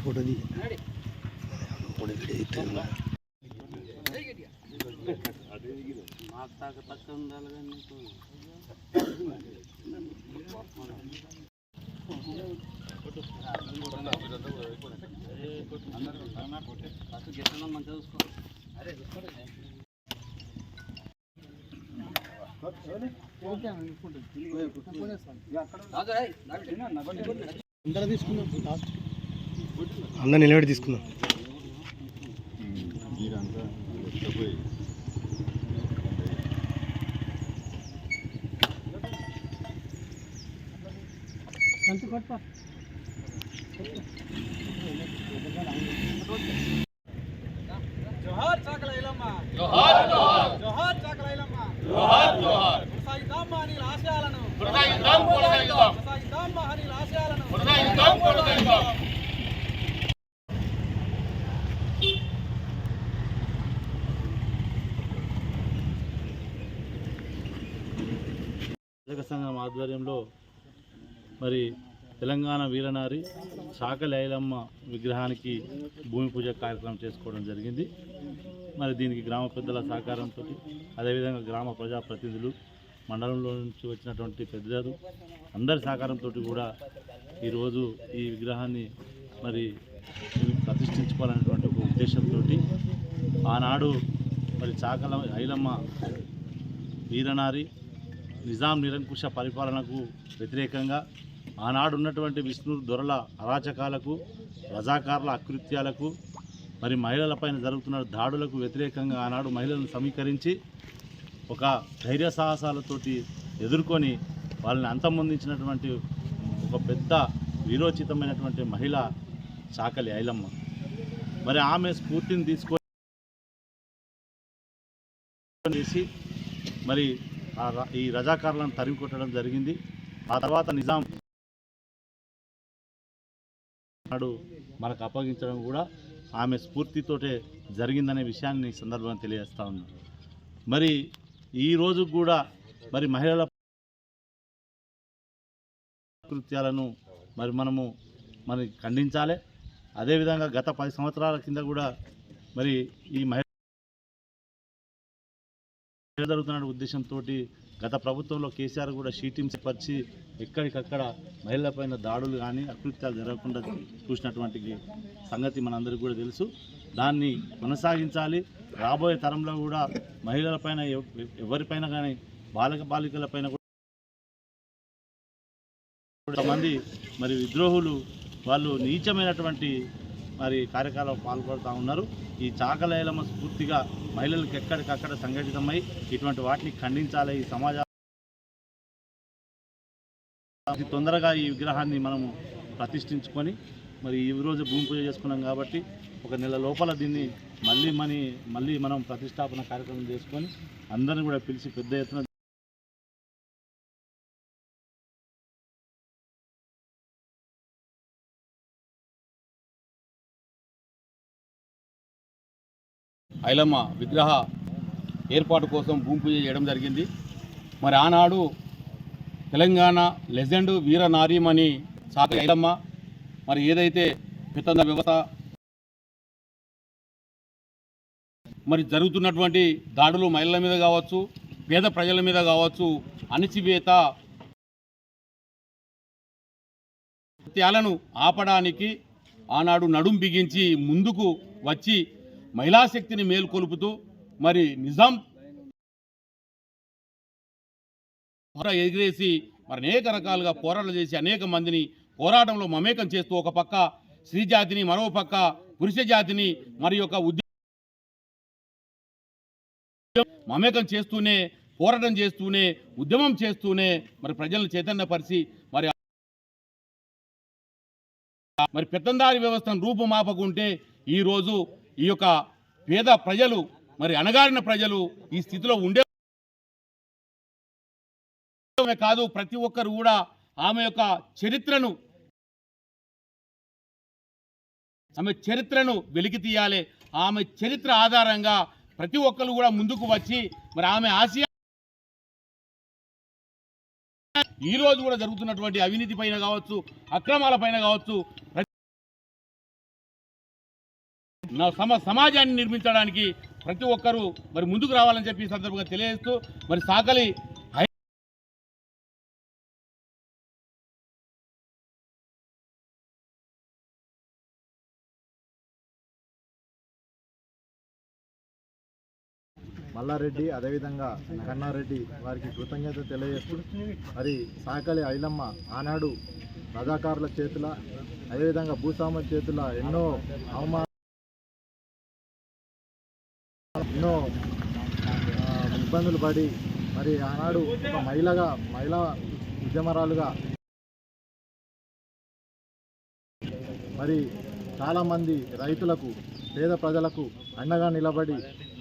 Photo మాకు తాక పక్క ఉండాలి కానీ నీకు అందరు నిలబడి తీసుకుందాం. చాకల ఐలమ్మ జోహార్ జోహార్. జోహార్ చాకల ఐలమ్మ జోహార్. జోహార్ కొనసాగిద్దాం మహనీయుల ఆశయాలను. కొనసాగిద్దాం కొనసాగిద్దాం కొనసాగిద్దాం మహనీయుల ఆశయాలను. కొనసాగిద్దాం కొనసాగిద్దాం రజక సంఘం ఆధ్వర్యంలో మరి తెలంగాణ వీరనారి శాకలి ఐలమ్మ విగ్రహానికి భూమి పూజ కార్యక్రమం చేసుకోవడం జరిగింది. మరి దీనికి గ్రామ పెద్దల సహకారంతో అదేవిధంగా గ్రామ ప్రజాప్రతినిధులు మండలంలో నుంచి వచ్చినటువంటి పెద్దలు అందరి సహకారంతో కూడా ఈరోజు ఈ విగ్రహాన్ని మరి ప్రతిష్ఠించుకోవాలనేటువంటి ఒక ఉద్దేశంతో ఆనాడు మరి చాకల ఐలమ్మ వీరనారి నిజాం నిరంకుశ పరిపాలనకు వ్యతిరేకంగా ఆనాడు ఉన్నటువంటి విష్ణు దొరల అరాచకాలకు రజాకారుల అకృత్యాలకు మరి మహిళలపైన జరుగుతున్న దాడులకు వ్యతిరేకంగా ఆనాడు మహిళలను సమీకరించి ఒక ధైర్య సాహసాలతోటి ఎదుర్కొని వాళ్ళని అంతమొందించినటువంటి ఒక పెద్ద వీరోచితమైనటువంటి మహిళ చాకలి ఐలమ్మ. మరి ఆమె స్ఫూర్తిని తీసుకొని చేసి మరి ఆ ర- ఈ రజాకారులను తరిమి కొట్టడం జరిగింది. ఆ తర్వాత నిజాం నాడు మనకు అప్పగించడం కూడా ఆమె స్ఫూర్తితోటే జరిగిందనే విషయాన్ని ఈ సందర్భంగా తెలియజేస్తా ఉన్నాను మరి ఈ రోజు కూడా మరి మహిళల కృత్యాలను మరి మనము మరి ఖండించాలి. అదేవిధంగా గత పది సంవత్సరాల కింద కూడా మరి ఈ మహిళ జరుగుతున్న ఉద్దేశంతో గత ప్రభుత్వంలో కేసీఆర్ కూడా షీటింగ్స్ పరిచి ఎక్కడికక్కడ మహిళలపైన దాడులు కానీ అకృత్యాలు జరగకుండా చూసినటువంటి సంగతి మనందరికీ కూడా తెలుసు. దాన్ని కొనసాగించాలి. రాబోయే తరంలో కూడా మహిళలపైన ఎవరిపైన కానీ బాలక బాలికలపైన కూడా కొంతమంది మరి విద్రోహులు వాళ్ళు నీచమైనటువంటి మరి కార్యక్రమాలు పాల్గొడుతూ ఉన్నారు. ఈ చాకలైలమ స్ఫూర్తిగా మహిళలకు ఎక్కడికక్కడ సంఘటితమై ఇటువంటి వాటిని ఖండించాలి. ఈ సమాజ తొందరగా ఈ విగ్రహాన్ని మనము ప్రతిష్ఠించుకొని మరి ఈ రోజు భూమి పూజ చేసుకున్నాం కాబట్టి ఒక నెల లోపల దీన్ని మళ్ళీ మనీ మళ్ళీ మనం ప్రతిష్టాపన కార్యక్రమం చేసుకొని అందరిని కూడా పిలిచి పెద్ద ఎత్తున ఐలమ్మ విగ్రహ ఏర్పాటు కోసం భూమి పూజ చేయడం జరిగింది. మరి ఆనాడు తెలంగాణ లెజెండ్ వీర నారీమణి సాక ఐలమ్మ మరి ఏదైతే పెత్తంద వ్యవస్థ మరి జరుగుతున్నటువంటి దాడులు మహిళల మీద కావచ్చు పేద ప్రజల మీద కావచ్చు అణిచివేత కృత్యాలను ఆపడానికి ఆనాడు నడుం బిగించి ముందుకు వచ్చి మహిళా శక్తిని మేల్కొలుపుతూ మరి నిజాం ఎగిరేసి మరి అనేక రకాలుగా పోరాటాలు చేసి అనేక మందిని పోరాటంలో మమేకం చేస్తూ ఒక పక్క స్త్రీ జాతిని మరో పక్క పురుష జాతిని మరి యొక్క ఉద్యమం మమేకం చేస్తూనే పోరాటం చేస్తూనే ఉద్యమం చేస్తూనే మరి ప్రజలను చైతన్యపరిచి మరి మరి పెత్తందారి వ్యవస్థను రూపుమాపకుంటే ఈరోజు ఈ యొక్క పేద ప్రజలు మరి అణగారిన ప్రజలు ఈ స్థితిలో ఉండే కాదు ప్రతి ఒక్కరు కూడా ఆమె యొక్క చరిత్రను ఆమె చరిత్రను వెలికి తీయాలి. ఆమె చరిత్ర ఆధారంగా ప్రతి ఒక్కరు కూడా ముందుకు వచ్చి మరి ఆమె ఆసియా ఈ రోజు కూడా జరుగుతున్నటువంటి అవినీతి పైన కావచ్చు అక్రమాల పైన కావచ్చు నా సమ సమాజాన్ని నిర్మించడానికి ప్రతి ఒక్కరూ మరి ముందుకు రావాలని చెప్పి ఈ సందర్భంగా తెలియజేస్తూ మరి సాకలి మల్లారెడ్డి అదేవిధంగా కన్నారెడ్డి వారికి కృతజ్ఞత తెలియజేస్తూ మరి సాకలి ఐలమ్మ ఆనాడు రజాకారుల చేతుల అదేవిధంగా భూస్వాముల చేతుల ఎన్నో అవమాన ఎన్నో ఇబ్బందులు పడి మరి ఆనాడు ఒక మహిళగా మహిళా ఉద్యమరాలుగా మరి చాలామంది రైతులకు పేద ప్రజలకు అండగా నిలబడి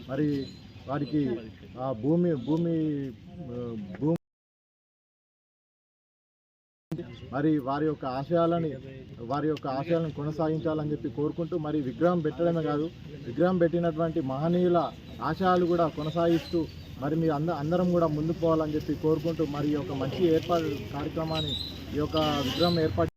మరి వారికి భూమి భూమి భూమి మరి వారి యొక్క ఆశయాలని వారి యొక్క ఆశయాలను కొనసాగించాలని చెప్పి కోరుకుంటూ మరి విగ్రహం పెట్టడమే కాదు విగ్రహం పెట్టినటువంటి మహనీయుల ఆశయాలు కూడా కొనసాగిస్తూ మరి మీ అంద అందరం కూడా ముందుకు పోవాలని చెప్పి కోరుకుంటూ మరి ఈ యొక్క మంచి ఏర్పాటు కార్యక్రమాన్ని ఈ యొక్క విగ్రహం ఏర్పాటు